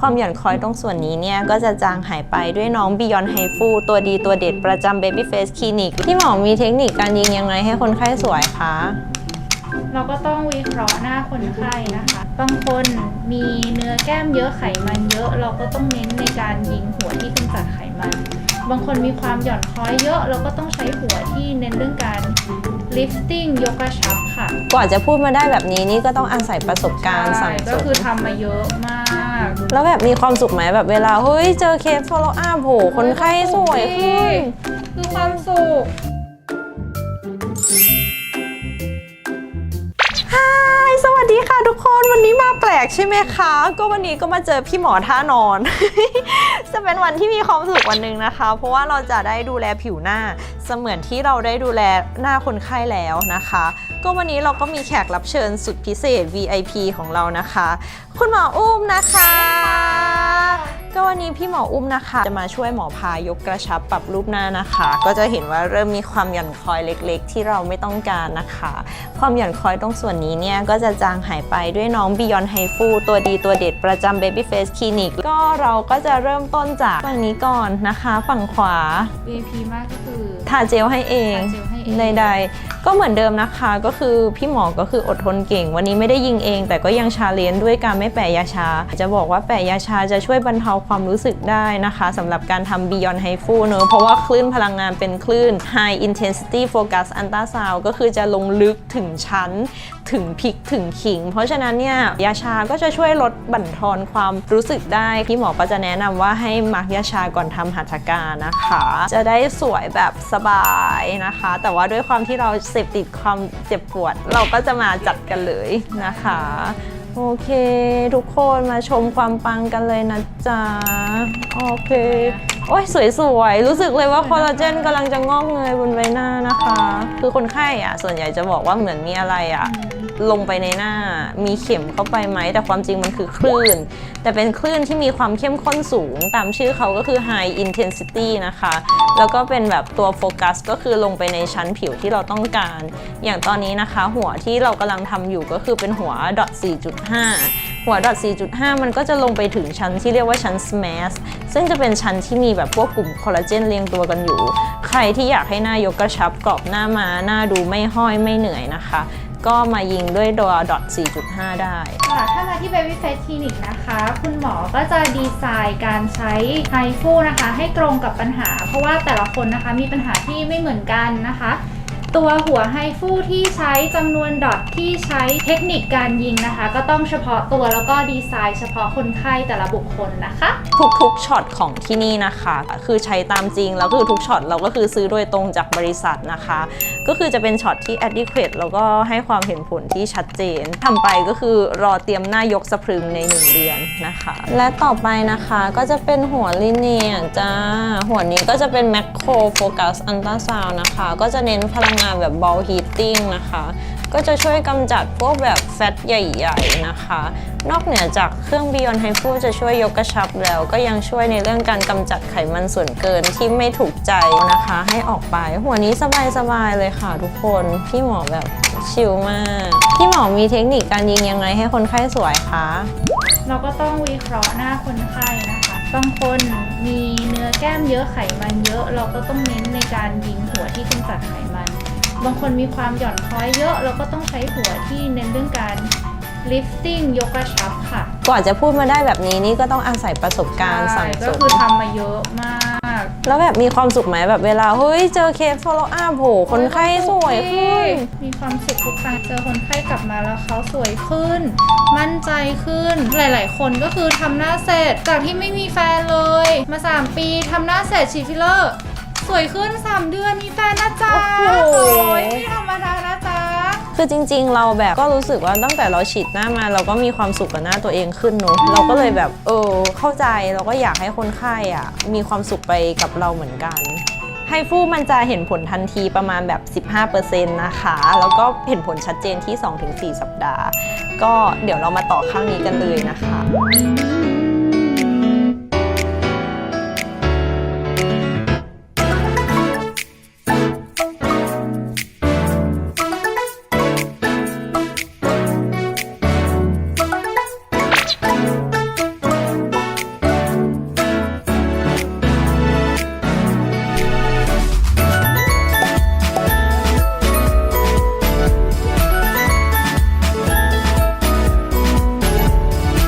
ความหย่อนคล้อยตรงส่วนนี้เนี่ยก็จะจางหายไปด้วยน้อง Beyond h i f u ตัวดีตัวเด็ดประจำ Baby Face Clinic ที่หมอมีเทคนิคการยิงยังไงให้คนไข้สวยคะเราก็ต้องวิเคราะห์หน้าคนไข้นะคะ บางคนมีเนื้อแก้มเยอะไขมันเยอะ เราก็ต้องเน้นในการยิงหัวที่กำจัดไขมัน บางคนมีความหย่อนคล้อยเยอะ เราก็ต้องใช้หัวที่เน้นเรื่องการ lifting ยกกระชับค่ะ กว่าจะพูดมาได้แบบนี้นี่ก็ต้องอาศัยประสบการณ์สั่งใช่สก็มคือทำมาเยอะมาก แล้วแบบมีความสุขไหมแบบเวลา เฮ้ย เจอเคส follow up โหคนไข้สวยขึ้น คือความสุข กใช่ไหมคะ ก็วันนี้ก็มาเจอพี่หมอท่านอน จะเป็นวันที่มีความสุขวันหนึ่งนะคะ เพราะว่าเราจะได้ดูแลผิวหน้า เสมือนที่เราได้ดูแลหน้าคนไข้แล้วนะคะ ก็วันนี้เราก็มีแขกรับเชิญสุดพิเศษ VIP ของเรานะคะ คุณหมออุ้มนะคะ ก็วันนี้พี่หมออุ้มนะคะ จะมาช่วยหมอพายกกระชับปรับรูปหน้านะคะ ก็จะเห็นว่าเริ่มมีความหย่อนคล้อยเล็กๆ ที่เราไม่ต้องการนะคะ ความหย่อนคล้อยตรงส่วนนี้เนี่ยก็จะจางหายไปด้วยน้อง Beyond h i f u ตัวดีตัวเด็ดประจำ Baby Face Clinic ก็เราก็จะเริ่มต้นจากฝั่งนี้ก่อนนะคะ ฝั่งขวา VIP มากก็คือทาเจลให้เอง ทาเจลให้เอง ใดๆ ก็เหมือนเดิมนะคะ ก็คือพี่หมอก็คืออดทนเก่ง วันนี้ไม่ได้ยิงเอง แต่ก็ยังชาเลนจ์ด้วยการไม่แปะยาชา จะบอกว่าแปะยาชาจะช่วยบรรเทาความรู้สึกได้นะคะสำหรับการทำ Beyond h i f u เนอะเพราะว่าคลื่นพลังงานเป็นคลื่น High Intensity Focus Ultrasound ก็คือจะลงลึกถึงชั้นถึงพิกถึงขิง เพราะฉะนั้นเนี่ยยาชาก็จะช่วยลดบั่นทอนความรู้สึกได้พี่หมอก็จะแนะนำว่าให้มักยาชาก่อนทำหัตถการนะคะ จะได้สวยแบบสบายนะคะ แต่ว่าด้วยความที่เราเสพติดความเจ็บปวด เราก็จะมาจัดกันเลยนะคะ โอเค ทุกคนมาชมความปังกันเลยนะจ๊ะ โอเค โอ้ยสวยๆ รู้สึกเลยว่าคอลลาเจนกำลังจะงอกเงยบนใบหน้านะคะ คือคนไข้อะส่วนใหญ่จะบอกว่าเหมือนมีอะไรอะลงไปในหน้ามีเข็มเข้าไปไหม แต่ความจริงมันคือคลื่น แต่เป็นคลื่นที่มีความเข้มข้นสูง ตามชื่อเขาก็คือ high intensity นะคะ แล้วก็เป็นแบบตัวโฟกัสก็คือลงไปในชั้นผิวที่เราต้องการ อย่างตอนนี้นะคะ หัวที่เรากำลังทำอยู่ก็คือเป็นหัว dot 4.5 หัว dot 4.5 มันก็จะลงไปถึงชั้นที่เรียกว่าชั้น smash ซึ่งจะเป็นชั้นที่มีแบบพวกกลุ่มคอลลาเจนเรียงตัวกันอยู่ ใครที่อยากให้หน้ายกกระชับกรอบหน้ามาหน้าดูไม่ห้อยไม่เหนื่อยนะคะ ก็มายิงด้วยตัว dot 4.5 ได้ ค่ะถ้ามาที่ Baby Face Clinic นะคะ คุณหมอก็จะดีไซน์การใช้ไฮฟูนะคะ ให้ตรงกับปัญหา เพราะว่าแต่ละคนนะคะมีปัญหาที่ไม่เหมือนกันนะคะ ตัวหัวไฮฟูที่ใช้จำนวนดอทที่ใช้เทคนิคการยิงนะคะ ก็ต้องเฉพาะตัวแล้วก็ดีไซน์เฉพาะคนไข้แต่ละบุคคลนะคะ ทุกๆช็อตของที่นี่นะคะ คือใช้ตามจริงแล้วคือทุกช็อตเราก็คือซื้อโดยตรงจากบริษัทนะคะ ก็คือจะเป็นช็อตที่ adequate แล้วก็ให้ความเห็นผลที่ชัดเจนทำไปก็คือรอเตรียมหน้ายกสะพรึงใน 1 เดือนนะคะ และต่อไปนะคะก็จะเป็นหัวลิเนียจ้าหัวนี้ก็จะเป็น macro focus ultrasound นะคะ ก็จะเน้นพลังงานแบบ ball heating นะคะ ก็จะช่วยกำจัดพวกแบบแฟตใหญ่ๆนะคะ นอกเหนือจากเครื่อง Beyond h i f u จะช่วยยกกระชับแล้ว ก็ยังช่วยในเรื่องการกำจัดไขมันส่วนเกินที่ไม่ถูกใจนะคะ ให้ออกไป หัวนี้สบายๆเลยค่ะทุกคนพี่หมอแบบชิลมาก พี่หมอมีเทคนิคการยิงยังไงให้คนไข้สวยคะเราก็ต้องวิเคราะห์หน้าคนไข้นะคะ บางคนมีเนื้อแก้มเยอะไขมันเยอะ เราก็ต้องเน้นในการยิงหัวที่กำจัดไขมัน บางคนมีความหย่อนคล้อยเยอะ เราก็ต้องใช้หัวที่เน้นเรื่องการ lifting ยกกระชับค่ะกว่าจะพูดมาได้แบบนี้นี่ก็ต้องอาศัยประสบการณ์สั่งใช่สก็มคือทำมาเยอะมากแล้วแบบมีความสุขไหมแบบเวลาเฮ้ยเจอเคส follow up โหคนไข้สวยขึ้น มีความสุขทุกครั้งเจอคนไข้กลับมาแล้วเขาสวยขึ้น มั่นใจขึ้น หลาย ๆ คนก็คือทำหน้าเสร็จจากที่ไม่มีแฟนเลย มา 3 ปีทำหน้าเสร็จฉีดฟิลเลอร์ สวยขึ้น 3 เดือนมีแฟนนะจ๊ะโอ้โห ยไม่ธรรมดานะจ๊ะ คือจริง ๆ เราแบบก็รู้สึกว่าตั้งแต่เราฉีดหน้ามา เราก็มีความสุขกับหน้าตัวเองขึ้นเนอะเราก็เลยแบบเออเข้าใจเราก็อยากให้คนไข้อะมีความสุขไปกับเราเหมือนกันไฮฟูมันจะเห็นผลทันทีประมาณแบบ 15%นะคะ แล้วก็เห็นผลชัดเจนที่ 2-4 สัปดาห์ ก็เดี๋ยวเรามาต่อข้างนี้กันเลยนะคะ